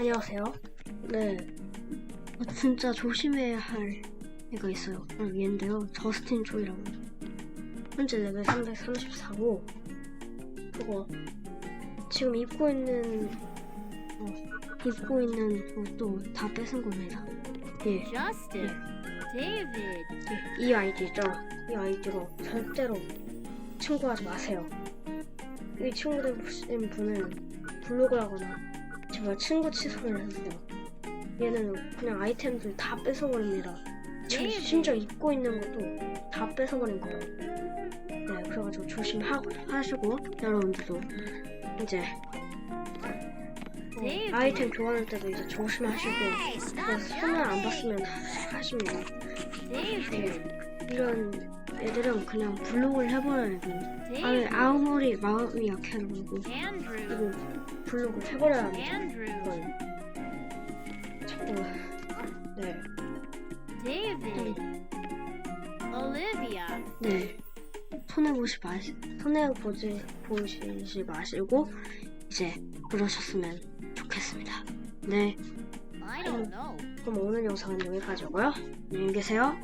안녕하세요. 네. 어, 진짜 조심해야 할 애가 있어요. 어, 얘인데요. 저스틴 조이라고. 현재 레벨 334고, 그거, 지금 입고 있는, 어, 입고 있는 옷도 다 뺏은 겁니다. 예. Justin. David. 예, 이 아이디죠. 이 아이디로 절대로 친구하지 마세요. 이 친구된 분은 블로그를 하거나 제발 친구 취소를 해주세요. 얘는 그냥 아이템들 다 뺏어버립니다. 지금 네. 심지어 입고 있는 것도 다 뺏어버린 거예요. 네, 그래가지고 조심하시고 여러분들도 이제 어, David. 아이템 교환할 때도 이제 조심하시고 손을 안 봤으면 하십니다. David. 이런 애들은 그냥 블록을 해버려야 돼. 아니. 아무리 마음이 약해도. 이거 블록을 해버려야. 이건 자꾸 네, David. Olivia. 네 손해 보시 마시 손해 보지 보시지 마시고 이제 그러셨으면 좋겠습니다. 네, don't know. 그럼 오늘 영상은 여기까지고요. 안녕히 계세요.